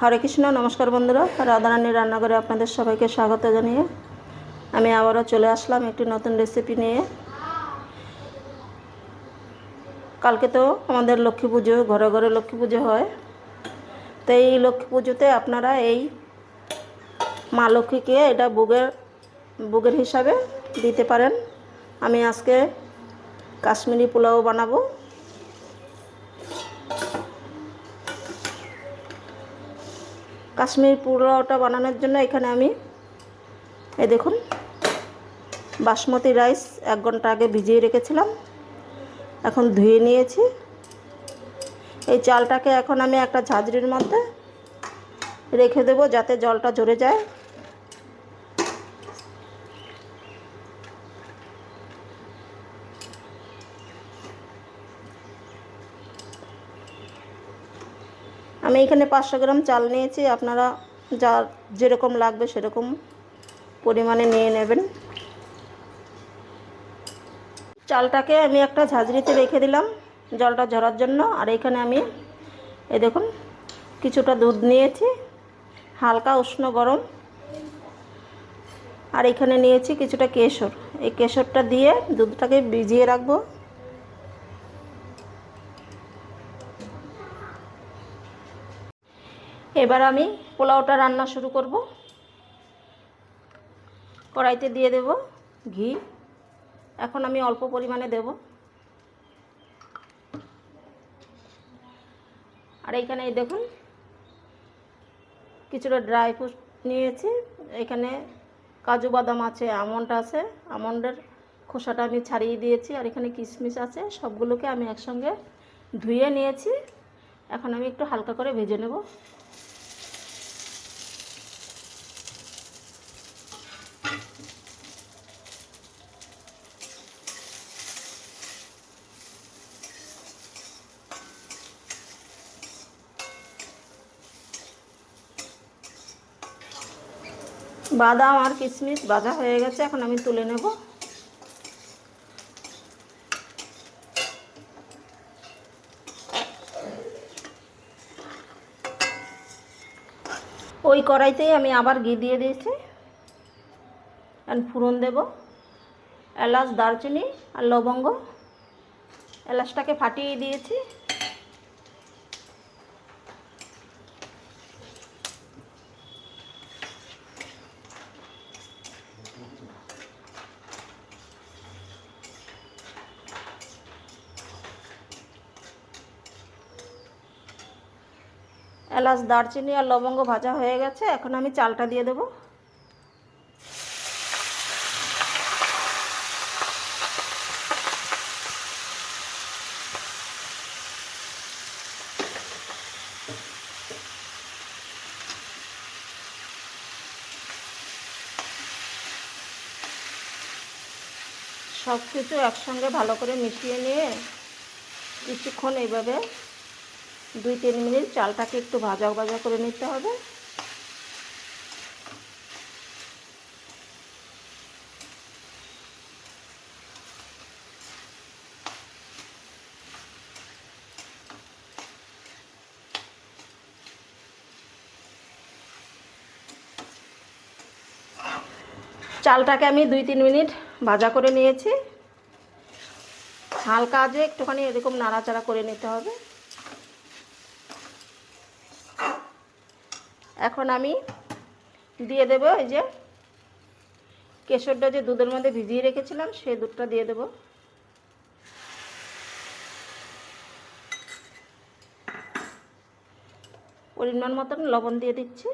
হরে কৃষ্ণ, নমস্কার বন্ধুরা। রাধারানীর রান্নাঘরে আপনাদের সবাইকে স্বাগত জানিয়ে আমি আবারও চলে আসলাম একটি নতুন রেসিপি নিয়ে। কালকে তো আমাদের লক্ষ্মী পুজো, ঘরে ঘরে লক্ষ্মী পুজো হয়। তো এই লক্ষ্মী পুজোতে আপনারা এই মা লক্ষ্মীকে এটা বুগের বুগের হিসাবে দিতে পারেন। আমি আজকে কাশ্মীরি পোলাও বানাবো। কাশ্মীর পোলাওটা বানানোর জন্য এখানে আমি এ দেখুন, বাসমতি রাইস এক ঘণ্টা আগে ভিজিয়ে রেখেছিলাম। এখন ধুয়ে নিয়েছি। এই চালটাকে এখন আমি একটা ঝাঁঝরির মধ্যে রেখে দেবো যাতে জলটা ঝরে যায়। আমি এখানে পাঁচশো গ্রাম চাল নিয়েছি, আপনারা যা যেরকম লাগবে সেরকম পরিমাণে নিয়ে নেবেন। চালটাকে আমি একটা ঝাঁঝরিতে রেখে দিলাম জলটা ঝরার জন্য, আর এখানে আমি, এই দেখুন, কিছুটা দুধ নিয়েছি, হালকা উষ্ণ গরম, আর এখানে নিয়েছি কিছুটা কেশর। এই কেশরটা দিয়ে দুধটাকে ভিজিয়ে রাখব। এবার আমি পোলাওটা রান্না শুরু করব। কড়াইতে দিয়ে দেব ঘি। এখন আমি অল্প পরিমাণে দেব। আর এইখানে এই দেখুন, কিছুটা ড্রাই ফ্রুট নিয়েছি। এখানে কাজু বাদাম আছে, আমন্ড আছে। আমন্ডের খোসাটা আমি ছাড়িয়ে দিয়েছি। আর এখানে কিশমিশ আছে, সবগুলোকে আমি একসঙ্গে ধুয়ে নিয়েছি। এখন আমি একটু হালকা করে ভেজে নেব। বাদাম আর কিশমিশ ভাজা হয়ে গেছে, এখন আমি তুলে নেব। ওই কড়াইতেই আমি আবার ঘি দিয়ে দিয়েছি আর ফুরন দেব, এলাচ, দারচিনি আর লবঙ্গ। এলাচটাকে ফাটিয়ে দিয়েছি। এলাচ, দারচিনি আর লবঙ্গ ভাজা হয়ে গেছে। এখন আমি চালটা দিয়ে দেবো। সব কিছু একসঙ্গে ভালো করে মিশিয়ে নিয়ে কিছুক্ষণ এইভাবে দুই তিন মিনিট চালটাকে একটু ভাজা ভাজা করে নিতে হবে। চালটাকে আমি দুই তিন মিনিট ভাজা করে নিয়েছি। হালকা আজে একটুখানি এরকম নাড়াচাড়া করে নিতে হবে। এখন আমি দিয়ে দেব এই যে কেশরটা যে দুধের মধ্যে ভিজিয়ে রেখেছিলাম সেই দুধটা দিয়ে দেব। পরিমাণ মতন লবণ দিয়ে দিচ্ছি।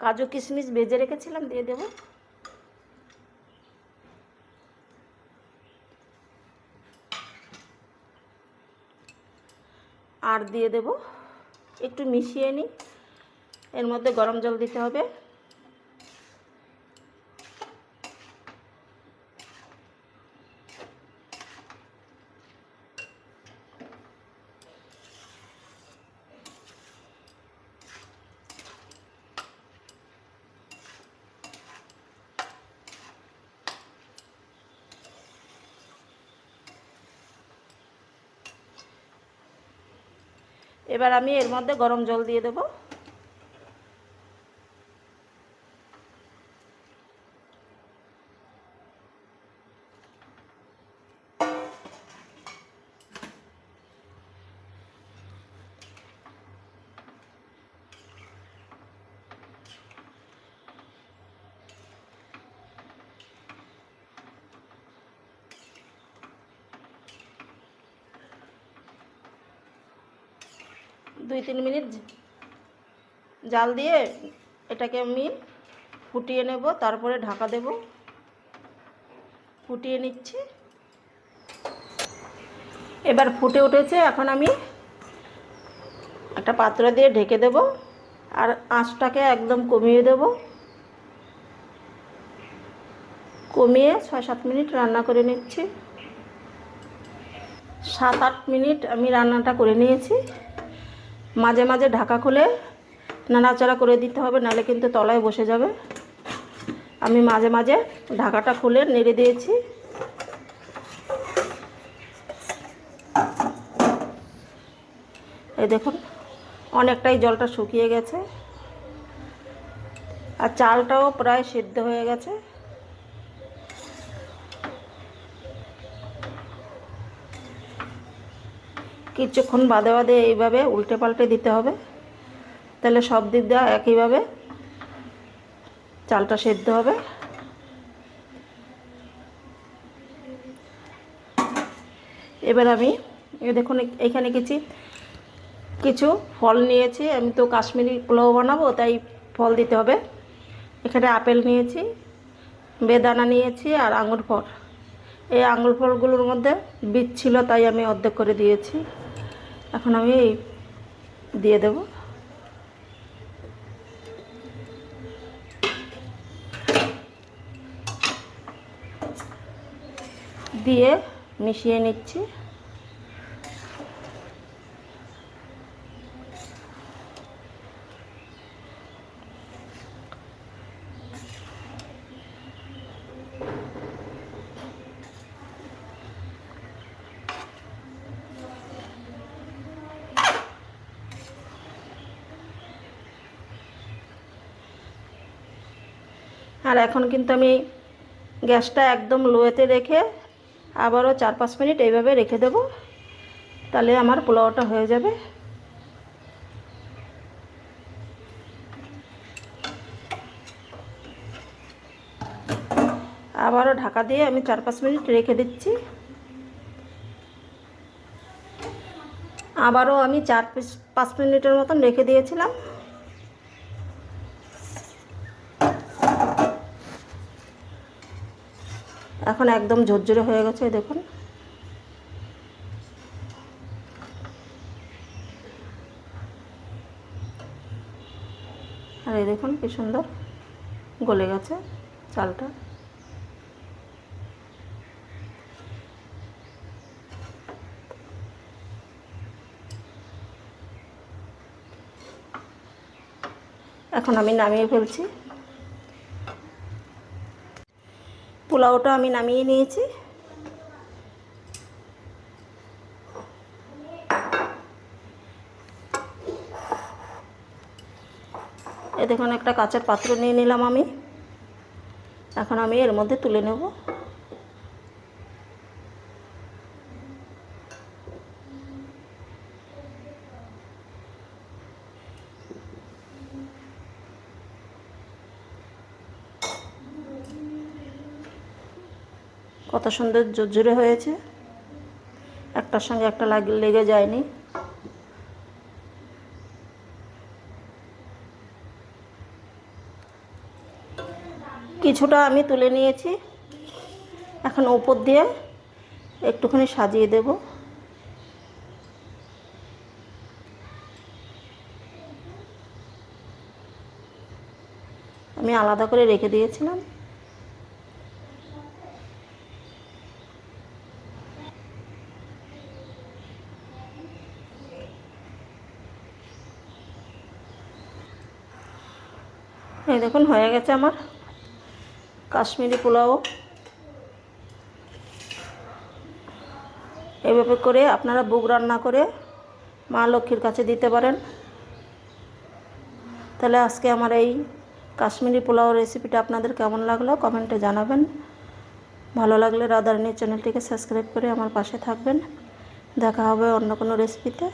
কাজু কিশমিশ ভেজে রেখেছিলাম, দিয়ে দেবো। আর দিয়ে দেব। একটু মিশিয়ে নিই। এর মধ্যে গরম জল দিতে হবে। এবার আমি এর মধ্যে গরম জল দিয়ে দেবো। দুই তিন মিনিট জাল দিয়ে এটাকে আমি ফুটিয়ে নেব, তারপরে ঢাকা দেব। ফুটিয়ে নিচ্ছি। এবার ফুটে উঠেছে, এখন আমি একটা পাত্র দিয়ে ঢেকে দেব আর আঁচটাকে একদম কমিয়ে দেব। কমিয়ে ছয় সাত মিনিট রান্না করে নিচ্ছি। সাত আট মিনিট আমি রান্নাটা করে নিয়েছি। মাঝে মাঝে ঢাকা খুলে নাড়াচাড়া করে দিতে হবে, নাহলে কিন্তু তলায় বসে যাবে। আমি মাঝে মাঝে ঢাকাটা খুলে নেড়ে দিয়েছি। এই দেখুন, অনেকটাই জলটা শুকিয়ে গেছে। আর চালটাও প্রায় সিদ্ধ হয়ে গেছে। কিছুক্ষণ বাদে বাদে এইভাবে উল্টে পাল্টে দিতে হবে। তাহলে সব দিক দিয়ে একইভাবে চালটা সেদ্ধ হবে। এবার আমি দেখুন, এখানে কিছু কিছু ফল নিয়েছি। আমি তো কাশ্মীরি পোলাও বানাবো, তাই ফল দিতে হবে। এখানে আপেল নিয়েছি, বেদানা নিয়েছি আর আঙুর ফল। এই আঙুর ফলগুলোর মধ্যে বীজ ছিল, তাই আমি অর্ধেক করে দিয়েছি। এখন আমি এই দিয়ে দেব। দিয়ে মিশিয়ে নিচ্ছি। আর এখন কিন্তু আমি গ্যাসটা একদম লোয়েতে রেখে আবারও চার পাঁচ মিনিট এইভাবে রেখে দেব, তাহলে আমার পোলাওটা হয়ে যাবে। আবারও ঢাকা দিয়ে আমি চার পাঁচ মিনিট রেখে দিচ্ছি। আবারও আমি চার পাঁচ মিনিটের মতন রেখে দিয়েছিলাম। এখন একদম ঝরঝরে হয়ে গেছে দেখুন। আর এই দেখুন কি সুন্দর গলে গেছে চালটা। এখন আমি নামিয়ে ফেলছি। পোলাওটা আমি নামিয়ে নিয়েছি। এ দেখুন, একটা কাঁচের পাত্র নিয়ে নিলাম আমি। এখন আমি এর মধ্যে তুলে নেব। কত সুন্দর জোরজোরে হয়েছে। একটার সঙ্গে একটা লেগে যায়নি। কিছুটা আমি তুলে নিয়েছি। এখন উপর দিয়ে একটুখানি সাজিয়ে দেব। আমি আলাদা করে রেখে দিয়েছিলাম। এই দেখুন, হয়ে গেছে আমার কাশ্মীরি পোলাও। এভাবে করে আপনারা বুক রান্না করে মা লক্ষ্মীর কাছে দিতে পারেন। তাহলে আজকে আমার এই কাশ্মীরি পোলাও রেসিপিটা আপনাদের কেমন লাগল কমেন্টে জানাবেন। ভালো লাগলে রাধারানীর চ্যানেলটিকে সাবস্ক্রাইব করে আমার পাশে থাকবেন। দেখা হবে অন্য কোনো রেসিপিতে